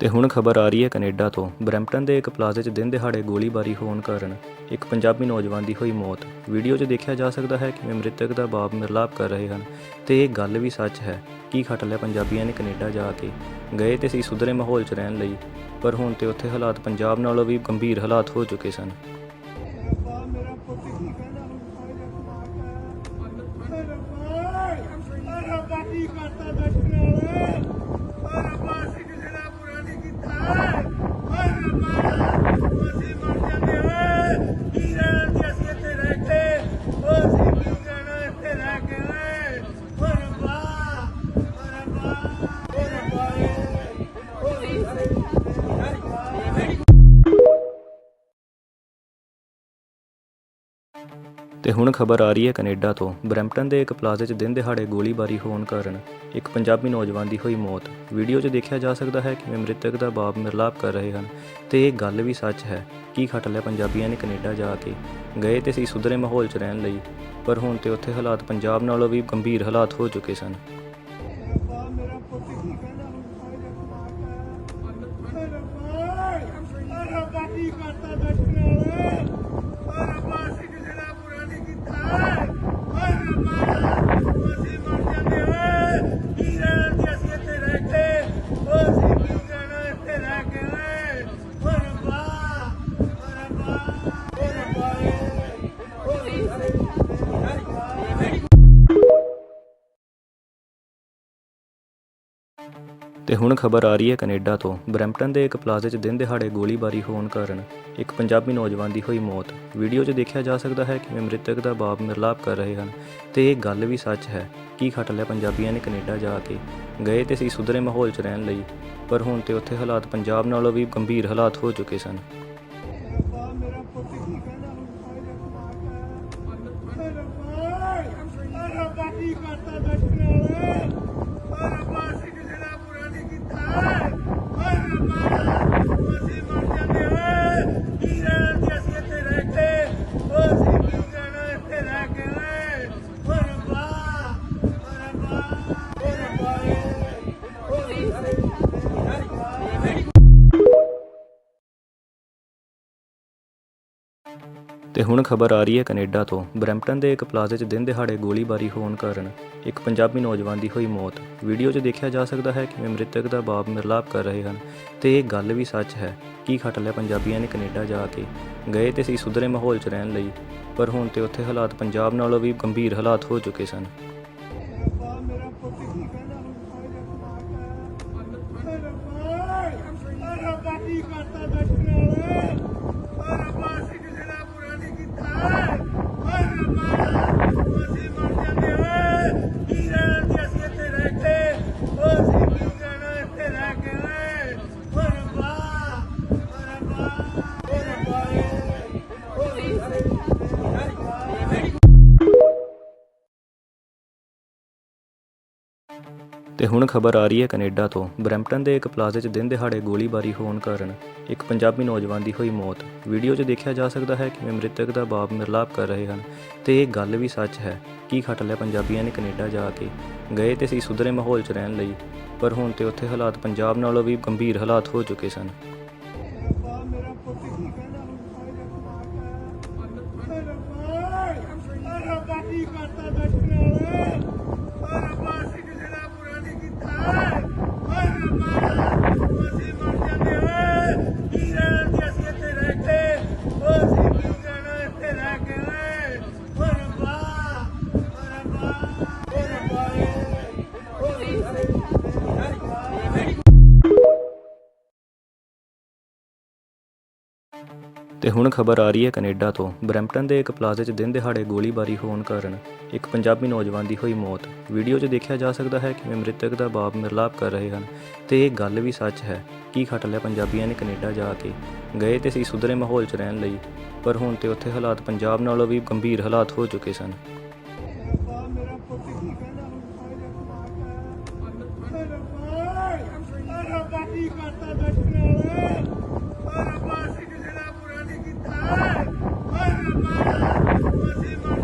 ਤੇ ਹੁਣ ਖਬਰ ਆ ਰਹੀ ਹੈ ਕੈਨੇਡਾ ਤੋਂ ਬਰੈਂਪਟਨ ਦੇ ਇੱਕ ਪਲਾਜ਼ੇ 'ਚ ਦਿਨ ਦਿਹਾੜੇ ਗੋਲੀਬਾਰੀ ਹੋਣ ਕਾਰਨ ਇੱਕ ਪੰਜਾਬੀ ਨੌਜਵਾਨ ਦੀ ਹੋਈ ਮੌਤ ਵੀਡੀਓ 'ਚ ਦੇਖਿਆ ਜਾ ਸਕਦਾ ਹੈ ਕਿ ਮ੍ਰਿਤਕ ਦਾ ਬਾਪ ਮਿਰਲਾਪ ਕਰ ਰਹੇ ਹਨ ਤੇ ਇਹ ਗੱਲ ਵੀ ਸੱਚ ਹੈ ਕੀ ਖੱਟ ਲਿਆ ਪੰਜਾਬੀਆਂ ਨੇ ਕੈਨੇਡਾ ਜਾ ਕੇ ਗਏ ਤੇ ਸੀ ਸੁਧਰੇ ਮਾਹੌਲ 'ਚ ਰਹਿਣ ਲਈ ਪਰ ਹੁਣ ਤੇ ਉੱਥੇ ਹਾਲਾਤ ਪੰਜਾਬ ਨਾਲੋਂ ਵੀ ਗੰਭੀਰ ਹਾਲਾਤ ਹੋ ਚੁੱਕੇ ਸਨ ਕੀ ਕਰਤਾ ਤੇ ਹੁਣ ਖਬਰ ਆ ਰਹੀ ਹੈ ਕੈਨੇਡਾ ਤੋਂ। ਬਰੈਂਪਟਨ ਦੇ ਇੱਕ ਪਲਾਜ਼ੇ 'ਚ ਦਿਨ ਦਿਹਾੜੇ ਗੋਲੀਬਾਰੀ ਹੋਣ ਕਾਰਨ ਇੱਕ ਪੰਜਾਬੀ ਨੌਜਵਾਨ ਦੀ ਹੋਈ ਮੌਤ। ਵੀਡੀਓ 'ਚ ਦੇਖਿਆ ਜਾ ਸਕਦਾ ਹੈ ਕਿ ਮ੍ਰਿਤਕ ਦਾ ਬਾਪ ਮਿਰਲਾਪ ਕਰ ਰਹੇ ਹਨ। ਤੇ ਇਹ ਗੱਲ ਵੀ ਸੱਚ ਹੈ, ਕੀ ਖੱਟ ਲਿਆ ਪੰਜਾਬੀਆਂ ਨੇ ਕੈਨੇਡਾ ਜਾ ਕੇ। ਗਏ ਤੇ ਸੀ ਸੁਧਰੇ ਮਾਹੌਲ 'ਚ ਰਹਿਣ ਲਈ, ਪਰ ਹੁਣ ਤੇ ਉੱਥੇ ਹਾਲਾਤ ਪੰਜਾਬ ਨਾਲੋਂ ਵੀ ਗੰਭੀਰ ਹਾਲਾਤ ਹੋ ਚੁੱਕੇ ਸਨ। ਕਰਤਾ ਤੇ ਹੁਣ ਖਬਰ ਆ ਰਹੀ ਹੈ ਕੈਨੇਡਾ ਤੋਂ। ਬਰੈਂਪਟਨ ਦੇ ਇੱਕ ਪਲਾਜ਼ੇ 'ਚ ਦਿਨ ਦਿਹਾੜੇ ਗੋਲੀਬਾਰੀ ਹੋਣ ਕਾਰਨ ਇੱਕ ਪੰਜਾਬੀ ਨੌਜਵਾਨ ਦੀ ਹੋਈ ਮੌਤ। ਵੀਡੀਓ 'ਚ ਦੇਖਿਆ ਜਾ ਸਕਦਾ ਹੈ ਕਿ ਮ੍ਰਿਤਕ ਦਾ ਬਾਪ ਮਿਰਲਾਪ ਕਰ ਰਹੇ ਹਨ। ਤੇ ਇਹ ਗੱਲ ਵੀ ਸੱਚ ਹੈ, ਕੀ ਖੱਟ ਲਿਆ ਪੰਜਾਬੀਆਂ ਨੇ ਕੈਨੇਡਾ ਜਾ ਕੇ। ਗਏ ਤੇ ਸੀ ਸੁਧਰੇ ਮਾਹੌਲ 'ਚ ਰਹਿਣ ਲਈ, ਪਰ ਹੁਣ ਤੇ ਉੱਥੇ ਹਾਲਾਤ ਪੰਜਾਬ ਨਾਲੋਂ ਵੀ ਗੰਭੀਰ ਹਾਲਾਤ ਹੋ ਚੁੱਕੇ ਸਨ। ਤੇ ਹੁਣ ਖਬਰ ਆ ਰਹੀ ਹੈ ਕੈਨੇਡਾ ਤੋਂ। ਬਰੈਂਪਟਨ ਦੇ ਇੱਕ ਪਲਾਜ਼ੇ 'ਚ ਦਿਨ ਦਿਹਾੜੇ ਗੋਲੀਬਾਰੀ ਹੋਣ ਕਾਰਨ ਇੱਕ ਪੰਜਾਬੀ ਨੌਜਵਾਨ ਦੀ ਹੋਈ ਮੌਤ। ਵੀਡੀਓ 'ਚ ਦੇਖਿਆ ਜਾ ਸਕਦਾ ਹੈ ਕਿ ਮ੍ਰਿਤਕ ਦਾ ਬਾਪ ਮਿਰਲਾਪ ਕਰ ਰਹੇ ਹਨ। ਤੇ ਇਹ ਗੱਲ ਵੀ ਸੱਚ ਹੈ, ਕੀ ਖੱਟ ਲਿਆ ਪੰਜਾਬੀਆਂ ਨੇ ਕੈਨੇਡਾ ਜਾ ਕੇ। ਗਏ ਤੇ ਸੀ ਸੁਧਰੇ ਮਾਹੌਲ 'ਚ ਰਹਿਣ ਲਈ, ਪਰ ਹੁਣ ਤੇ ਉੱਥੇ ਹਾਲਾਤ ਪੰਜਾਬ ਨਾਲੋਂ ਵੀ ਗੰਭੀਰ ਹਾਲਾਤ ਹੋ ਚੁੱਕੇ ਸਨ। ਤੇ ਹੁਣ ਖਬਰ ਆ ਰਹੀ ਹੈ ਕੈਨੇਡਾ ਤੋਂ। ਬਰੈਂਪਟਨ ਦੇ ਇੱਕ ਪਲਾਜ਼ੇ 'ਚ ਦਿਨ ਦਿਹਾੜੇ ਗੋਲੀਬਾਰੀ ਹੋਣ ਕਾਰਨ ਇੱਕ ਪੰਜਾਬੀ ਨੌਜਵਾਨ ਦੀ ਹੋਈ ਮੌਤ। ਵੀਡੀਓ 'ਚ ਦੇਖਿਆ ਜਾ ਸਕਦਾ ਹੈ ਕਿ ਮ੍ਰਿਤਕ ਦਾ ਬਾਪ ਮਿਰਲਾਪ ਕਰ ਰਹੇ ਹਨ। ਤੇ ਇਹ ਗੱਲ ਵੀ ਸੱਚ ਹੈ ਕੀ ਖੱਟ ਲਿਆ ਪੰਜਾਬੀਆਂ ਨੇ ਕੈਨੇਡਾ ਜਾ ਕੇ ਗਏ ਤੇ ਸੀ ਸੁਧਰੇ ਮਾਹੌਲ 'ਚ ਰਹਿਣ ਲਈ। ਪਰ ਹੁਣ ਤੇ ਉੱਥੇ ਹਾਲਾਤ ਪੰਜਾਬ ਨਾਲੋਂ ਵੀ ਗੰਭੀਰ ਹਾਲਾਤ ਹੋ ਚੁੱਕੇ ਸਨ। ਤੇ ਹੁਣ ਖਬਰ ਆ ਰਹੀ ਹੈ ਕੈਨੇਡਾ ਤੋਂ। ਬਰੈਂਪਟਨ ਦੇ ਇੱਕ ਪਲਾਜ਼ੇ 'ਚ ਦਿਨ ਦਿਹਾੜੇ ਗੋਲੀਬਾਰੀ ਹੋਣ ਕਾਰਨ ਇੱਕ ਪੰਜਾਬੀ ਨੌਜਵਾਨ ਦੀ ਹੋਈ ਮੌਤ। ਵੀਡੀਓ 'ਚ ਦੇਖਿਆ ਜਾ ਸਕਦਾ ਹੈ ਕਿ ਮ੍ਰਿਤਕ ਦਾ ਬਾਪ ਮਿਰਲਾਪ ਕਰ ਰਹੇ ਹਨ। ਤੇ ਇਹ ਗੱਲ ਵੀ ਸੱਚ ਹੈ। ਕੀ ਖੱਟ ਲਿਆ ਪੰਜਾਬੀਆਂ ਨੇ ਕੈਨੇਡਾ ਜਾ ਕੇ? ਗਏ ਤੇ ਸੀ ਸੁਧਰੇ ਮਾਹੌਲ 'ਚ ਰਹਿਣ ਲਈ। ਪਰ ਹੁਣ ਤੇ ਉੱਥੇ ਹਾਲਾਤ ਪੰਜਾਬ ਨਾਲੋਂ ਵੀ ਗੰਭੀਰ ਹਾਲਾਤ ਹੋ ਚੁੱਕੇ ਸਨ। Thank you.